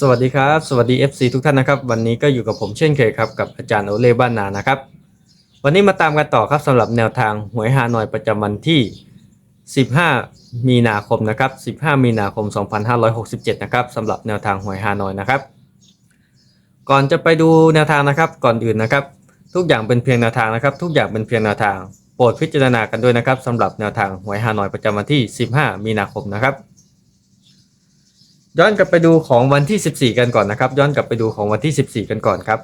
สวัสดีครับ สวัสดี FC ทุกท่านนะครับ วันนี้ก็อยู่กับผมเช่นเคยครับ กับอาจารย์โอเล่บ้านนานะครับ วันนี้มาตามกันต่อครับสำหรับแนวทางหวยฮานอยประจำวันที่ 15 มีนาคมนะครับ 15 มีนาคม 2567 นะครับสำหรับแนวทางหวยฮานอยนะครับ ก่อนจะไปดูแนวทางนะครับ ก่อนอื่นนะครับ ทุกอย่างเป็นเพียงแนวทางนะครับ ทุกอย่างเป็นเพียงแนวทาง โปรดพิจารณากันด้วยนะครับสำหรับแนวทางหวยฮานอยประจำวันที่ 15 มีนาคมนะครับ ย้อนกลับไปดูของวันที่ 14 กันก่อนนะครับ ย้อนกลับไปดูของวันที่ 14 กันก่อนครับ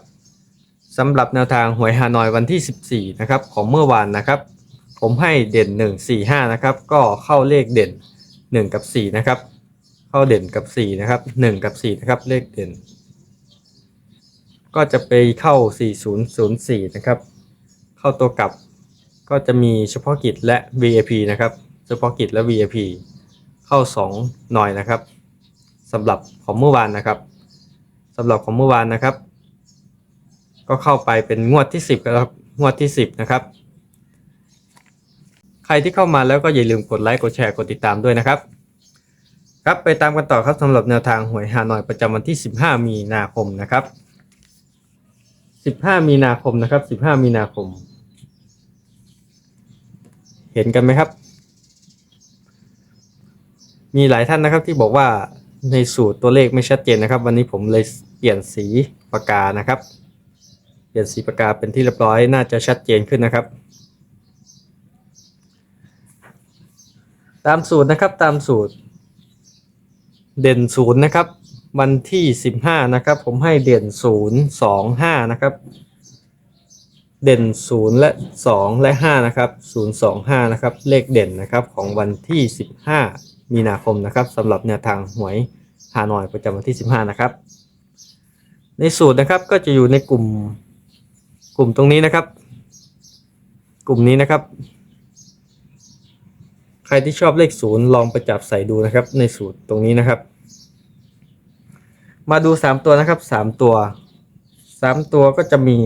สำหรับแนวทางหวยฮานอยวันที่ 14 นะครับ ของเมื่อวานนะครับ ผมให้เด่น 1 4 5 นะครับ ก็เข้าเลขเด่น 1 กับ 4 นะครับ เข้าเด่นกับ 4 นะครับ 1 กับ 4 นะครับ เลขเด่น ก็จะไปเข้า 4004 นะครับ เข้าตัวกลับ ก็จะมีเฉพาะกิจและ VIP นะครับ เฉพาะกิจและ VIP เข้า 2 หน่อยนะครับ สำหรับของเมื่อวานนะครับสำหรับของเมื่อวานนะครับ ก็เข้าไปเป็นงวดที่10แล้วครับงวดที่ 10นะครับ ใครที่เข้ามาแล้วก็อย่าลืมกดไลค์กดแชร์กดติดตามด้วยนะครับ ครับไปตามกันต่อครับสำหรับแนวทางหวยฮานอยประจำวันที่ 15 มีนาคมนะครับ 15 มีนาคมนะครับ 15 มีนาคม เห็นกันไหมครับ มีหลายท่านนะครับที่บอกว่า ในสูตรตัวเลขไม่ชัดเจนนะครับ วันนี้ผมเลยเปลี่ยนสีปากกานะครับ เปลี่ยนสีปากกาเป็นที่เรียบร้อยน่าจะชัดเจนขึ้นนะครับ ตามสูตรนะครับตามสูตร เด่นศูนย์นะครับ วันที่สิบห้านะครับ ผมให้เด่นศูนย์สองห้านะครับ เด่นศูนย์และสองและห้านะครับศูนย์สองห้านะครับ เลขเด่นนะครับของวันที่สิบห้า มีนาคมนะครับสำหรับแนวทางหวยฮานอยประจำวันที่สิบห้านะครับ ในสูตรนะครับก็จะอยู่ในกลุ่มกลุ่มตรงนี้นะครับ กลุ่มนี้นะครับ ใครที่ชอบเลขศูนย์ลองไปจับใส่ดูนะครับ ในสูตรตรงนี้นะครับ มาดูสามตัวนะครับสามตัวสามตัวก็จะมี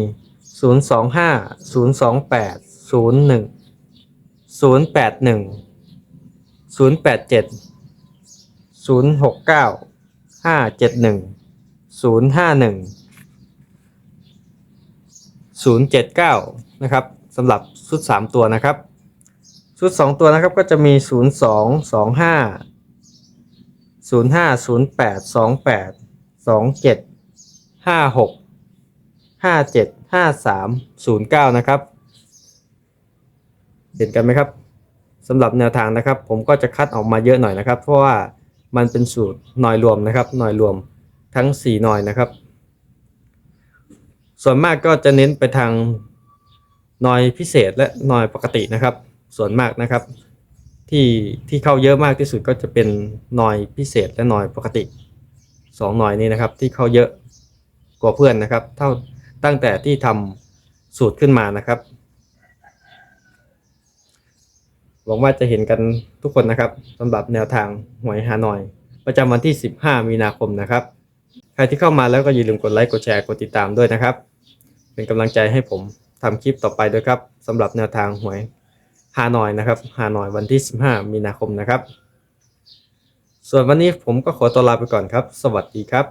ศูนย์สองห้า ศูนย์แปดเจ็ดศูนย์หกเก้าห้าเจ็ดหนึ่งศูนย์ห้าหนึ่งศูนย์เจ็ดเก้านะครับสำหรับชุดสามตัวนะครับชุดสองตัวนะครับก็จะมีศูนย์สองสองห้าศูนย์ห้าศูนย์แปดสองแปดสองเจ็ดห้าหกห้าเจ็ดห้าสามศูนย์เก้านะครับ เห็นกันไหมครับ สำหรับแนวทางนะครับ ผมก็จะคัดออกมาเยอะหน่อยนะครับ เพราะว่ามันเป็นสูตรหน่อยรวมนะครับหน่อยรวมทั้ง 4 หน่อยนะครับ ส่วนมากก็จะเน้นไปทางหน่อยพิเศษและหน่อยปกตินะครับ ส่วนมากนะครับ ที่ที่เข้าเยอะมากที่สุดก็จะเป็นหน่อยพิเศษและหน่อยปกติสองหน่อยนี้นะครับ ที่เข้าเยอะกว่าเพื่อนนะครับ เท่าตั้งแต่ที่ทำสูตรขึ้นมานะครับ หวังว่าจะเห็นกันทุกคนนะครับสำหรับแนวทางหวยฮานอย ประจำวันที่ 15 มีนาคมนะครับ ใครที่เข้ามาแล้วก็อย่าลืมกดไลค์กดแชร์กดติดตามด้วยนะครับ เป็นกำลังใจให้ผมทำคลิปต่อไปด้วยครับสำหรับแนวทางหวยฮานอยนะครับฮานอยวันที่ 15 มีนาคมนะครับ ส่วนวันนี้ผมก็ขอตัวลาไปก่อนครับ สวัสดีครับ